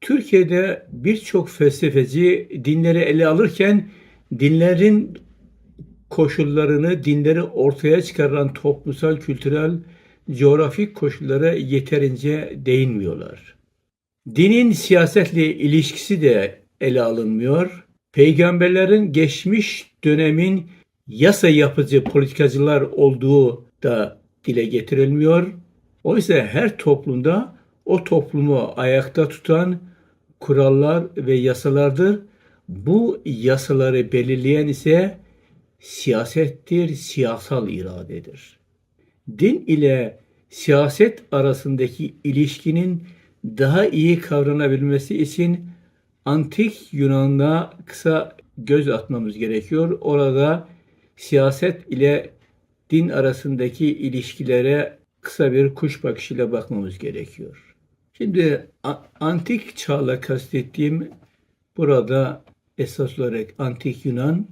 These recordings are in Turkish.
Türkiye'de birçok felsefeci dinleri ele alırken dinlerin koşullarını, dinleri ortaya çıkaran toplumsal, kültürel, coğrafik koşullara yeterince değinmiyorlar. Dinin siyasetle ilişkisi de ele alınmıyor. Peygamberlerin geçmiş dönemin yasa yapıcı politikacılar olduğu da dile getirilmiyor. Oysa her toplumda o toplumu ayakta tutan kurallar ve yasalardır. Bu yasaları belirleyen ise siyasettir, siyasal iradedir. Din ile siyaset arasındaki ilişkinin daha iyi kavranabilmesi için antik Yunan'da kısa göz atmamız gerekiyor. Orada siyaset ile din arasındaki ilişkilere kısa bir kuş bakışıyla bakmamız gerekiyor. Şimdi antik çağla kastettiğim burada esas olarak antik Yunan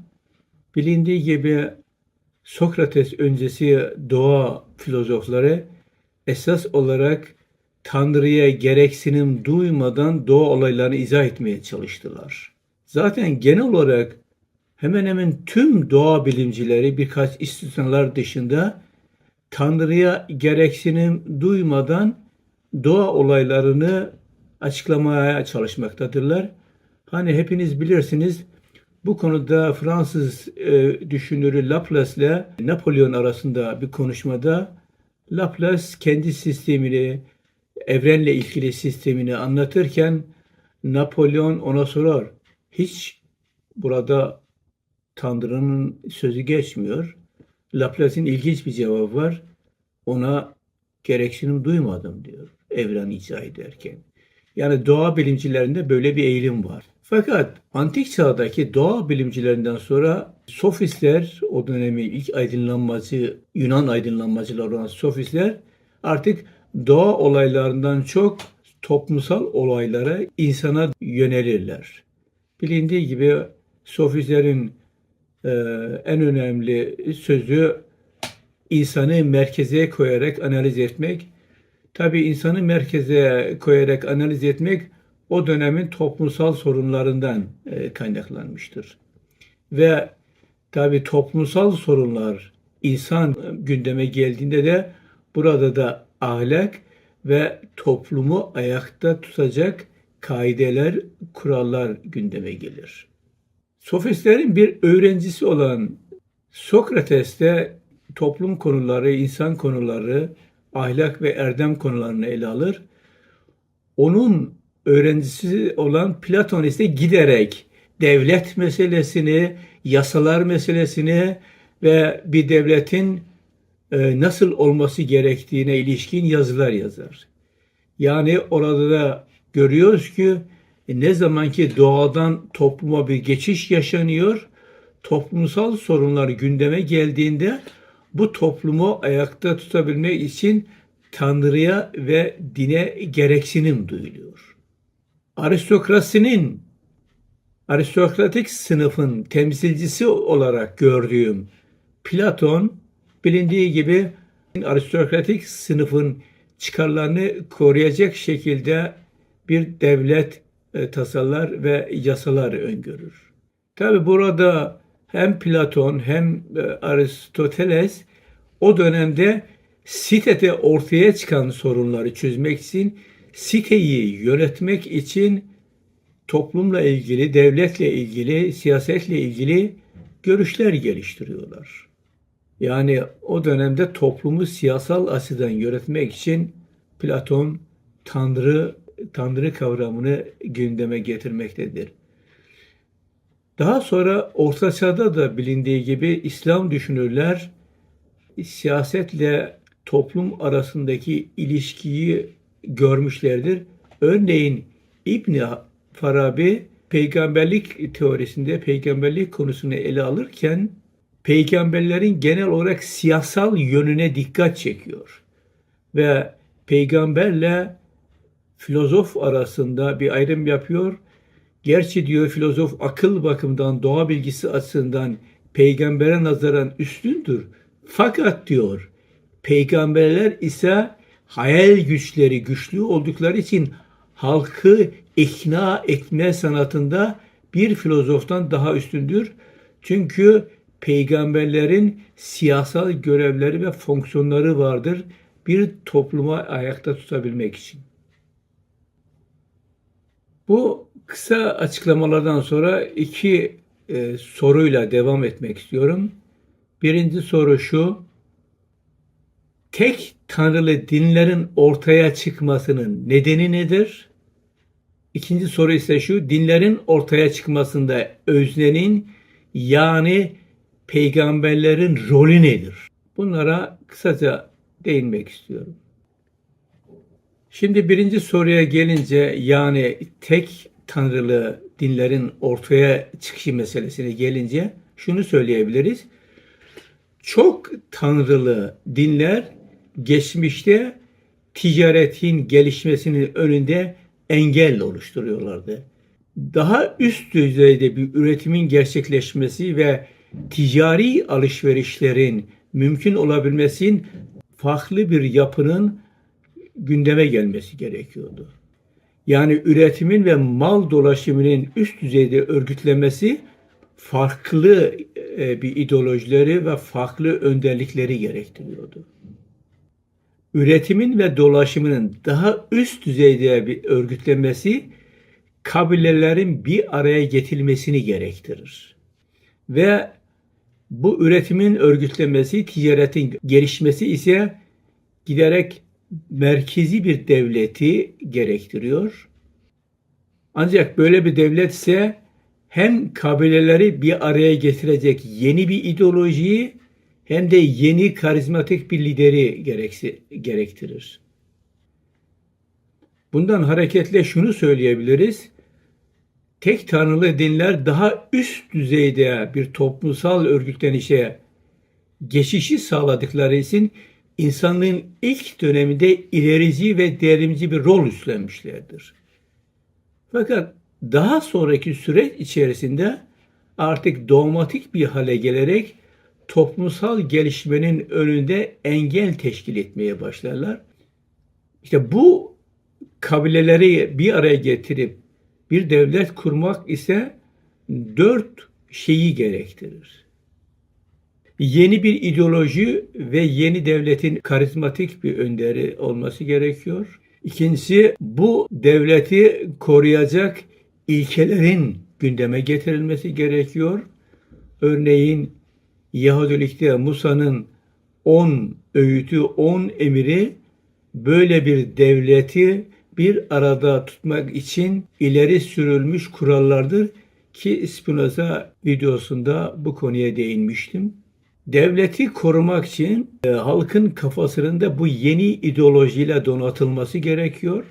bilindiği gibi Sokrates öncesi doğa filozofları esas olarak Tanrı'ya gereksinim duymadan doğa olaylarını izah etmeye çalıştılar. Zaten genel olarak hemen hemen tüm doğa bilimcileri birkaç istisnalar dışında Tanrı'ya gereksinim duymadan doğa olaylarını açıklamaya çalışmaktadırlar. Hani hepiniz bilirsiniz bu konuda Fransız e, düşünürü Laplace ile Napolyon arasında bir konuşmada Laplace kendi sistemini, evrenle ilgili sistemini anlatırken Napolyon ona sorar. Hiç burada Tanrı'nın sözü geçmiyor. Laplace'in ilginç bir cevabı var. Ona gereksinim duymadım diyor evren icra ederken. Yani doğa bilimcilerinde böyle bir eğilim var. Fakat antik çağdaki doğa bilimcilerinden sonra sofistler, o dönemin ilk aydınlanmacı, Yunan aydınlanmacılar olan sofistler artık doğa olaylarından çok toplumsal olaylara, insana yönelirler. Bilindiği gibi sofistlerin e, en önemli sözü insanı merkeze koyarak analiz etmek. Tabii insanı merkeze koyarak analiz etmek o dönemin toplumsal sorunlarından e, kaynaklanmıştır. Ve tabii toplumsal sorunlar insan gündeme geldiğinde de burada da ahlak ve toplumu ayakta tutacak kaideler, kurallar gündeme gelir. Sofistlerin bir öğrencisi olan Sokrates de toplum konuları, insan konuları, ahlak ve erdem konularını ele alır. Onun öğrencisi olan Platon ise giderek devlet meselesini, yasalar meselesini ve bir devletin e, nasıl olması gerektiğine ilişkin yazılar yazar. Yani orada da görüyoruz ki e, ne zaman ki doğadan topluma bir geçiş yaşanıyor, toplumsal sorunlar gündeme geldiğinde bu toplumu ayakta tutabilmek için Tanrı'ya ve dine gereksinim duyuluyor. Aristokrasinin, aristokratik sınıfın temsilcisi olarak gördüğüm Platon, bilindiği gibi aristokratik sınıfın çıkarlarını koruyacak şekilde bir devlet e, tasarlar ve yasalar öngörür. Tabi burada hem Platon hem e, Aristoteles o dönemde sitede ortaya çıkan sorunları çözmek için siteyi yönetmek için toplumla ilgili, devletle ilgili, siyasetle ilgili görüşler geliştiriyorlar. Yani o dönemde toplumu siyasal açıdan yönetmek için Platon Tanrı Tanrı kavramını gündeme getirmektedir. Daha sonra Orta Çağ'da da bilindiği gibi İslam düşünürler siyasetle toplum arasındaki ilişkiyi görmüşlerdir. Örneğin İbn Farabi peygamberlik teorisinde peygamberlik konusunu ele alırken peygamberlerin genel olarak siyasal yönüne dikkat çekiyor. Ve peygamberle filozof arasında bir ayrım yapıyor. Gerçi diyor filozof akıl bakımından, doğa bilgisi açısından peygambere nazaran üstündür. Fakat diyor peygamberler ise hayal güçleri güçlü oldukları için halkı ikna etme sanatında bir filozoftan daha üstündür. Çünkü peygamberlerin siyasal görevleri ve fonksiyonları vardır bir topluma ayakta tutabilmek için. Bu kısa açıklamalardan sonra iki e, soruyla devam etmek istiyorum. Birinci soru şu. Tek tanrılı dinlerin ortaya çıkmasının nedeni nedir? İkinci soru ise şu. Dinlerin ortaya çıkmasında öznenin yani peygamberlerin rolü nedir? Bunlara kısaca değinmek istiyorum. Şimdi birinci soruya gelince yani tek tanrılı dinlerin ortaya çıkışı meselesine gelince şunu söyleyebiliriz. Çok tanrılı dinler geçmişte ticaretin gelişmesinin önünde engel oluşturuyorlardı. Daha üst düzeyde bir üretimin gerçekleşmesi ve ticari alışverişlerin mümkün olabilmesinin farklı bir yapının gündeme gelmesi gerekiyordu. Yani üretimin ve mal dolaşımının üst düzeyde örgütlenmesi farklı e, bir ideolojileri ve farklı önderlikleri gerektiriyordu. Üretimin ve dolaşımının daha üst düzeyde bir örgütlenmesi kabilelerin bir araya getirilmesini gerektirir. Ve bu üretimin örgütlenmesi, ticaretin gelişmesi ise giderek merkezi bir devleti gerektiriyor. Ancak böyle bir devlet ise hem kabileleri bir araya getirecek yeni bir ideolojiyi hem de yeni karizmatik bir lideri gerektirir. Bundan hareketle şunu söyleyebiliriz. Tek tanrılı dinler daha üst düzeyde bir toplumsal örgütlenişe geçişi sağladıkları için insanlığın ilk döneminde ilerici ve devrimci bir rol üstlenmişlerdir. Fakat daha sonraki süreç içerisinde artık dogmatik bir hale gelerek toplumsal gelişmenin önünde engel teşkil etmeye başlarlar. İşte bu kabileleri bir araya getirip bir devlet kurmak ise dört şeyi gerektirir yeni bir ideoloji ve yeni devletin karizmatik bir önderi olması gerekiyor. İkincisi bu devleti koruyacak ilkelerin gündeme getirilmesi gerekiyor. Örneğin Yahudilikte Musa'nın 10 öğütü, 10 emiri böyle bir devleti bir arada tutmak için ileri sürülmüş kurallardır ki Spinoza videosunda bu konuya değinmiştim devleti korumak için e, halkın kafasında bu yeni ideolojiyle donatılması gerekiyor.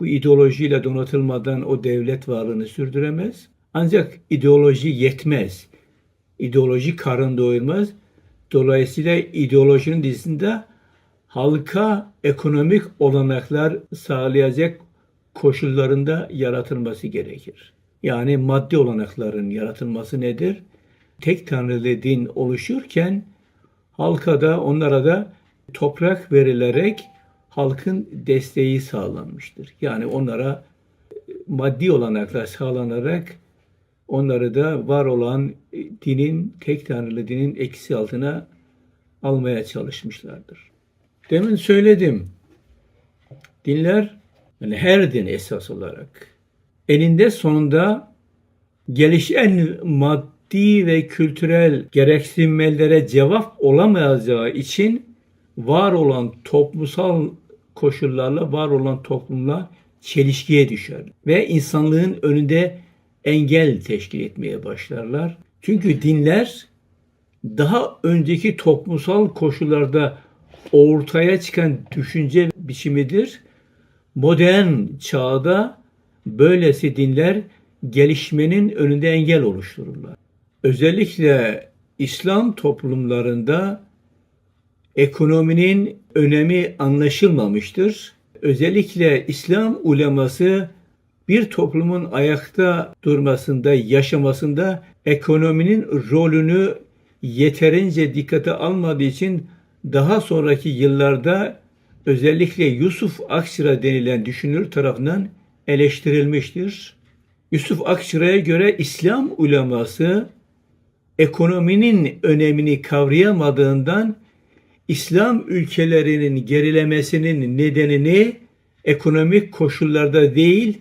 Bu ideolojiyle donatılmadan o devlet varlığını sürdüremez. Ancak ideoloji yetmez. İdeoloji karın doyurmaz. Dolayısıyla ideolojinin dizinde halka ekonomik olanaklar sağlayacak koşullarında yaratılması gerekir. Yani maddi olanakların yaratılması nedir? Tek tanrılı din oluşurken halka da onlara da toprak verilerek halkın desteği sağlanmıştır. Yani onlara maddi olanaklar sağlanarak onları da var olan dinin, tek tanrılı dinin eksi altına almaya çalışmışlardır. Demin söyledim. Dinler, yani her din esas olarak eninde sonunda gelişen maddi maddi ve kültürel gereksinmelere cevap olamayacağı için var olan toplumsal koşullarla var olan toplumla çelişkiye düşer ve insanlığın önünde engel teşkil etmeye başlarlar. Çünkü dinler daha önceki toplumsal koşullarda ortaya çıkan düşünce biçimidir. Modern çağda böylesi dinler gelişmenin önünde engel oluştururlar özellikle İslam toplumlarında ekonominin önemi anlaşılmamıştır. Özellikle İslam uleması bir toplumun ayakta durmasında, yaşamasında ekonominin rolünü yeterince dikkate almadığı için daha sonraki yıllarda özellikle Yusuf Akşira denilen düşünür tarafından eleştirilmiştir. Yusuf Akçıra'ya göre İslam uleması ekonominin önemini kavrayamadığından İslam ülkelerinin gerilemesinin nedenini ekonomik koşullarda değil,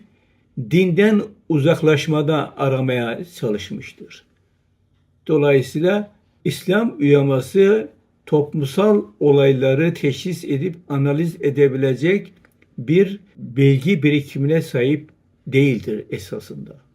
dinden uzaklaşmada aramaya çalışmıştır. Dolayısıyla İslam uleması toplumsal olayları teşhis edip analiz edebilecek bir bilgi birikimine sahip değildir esasında.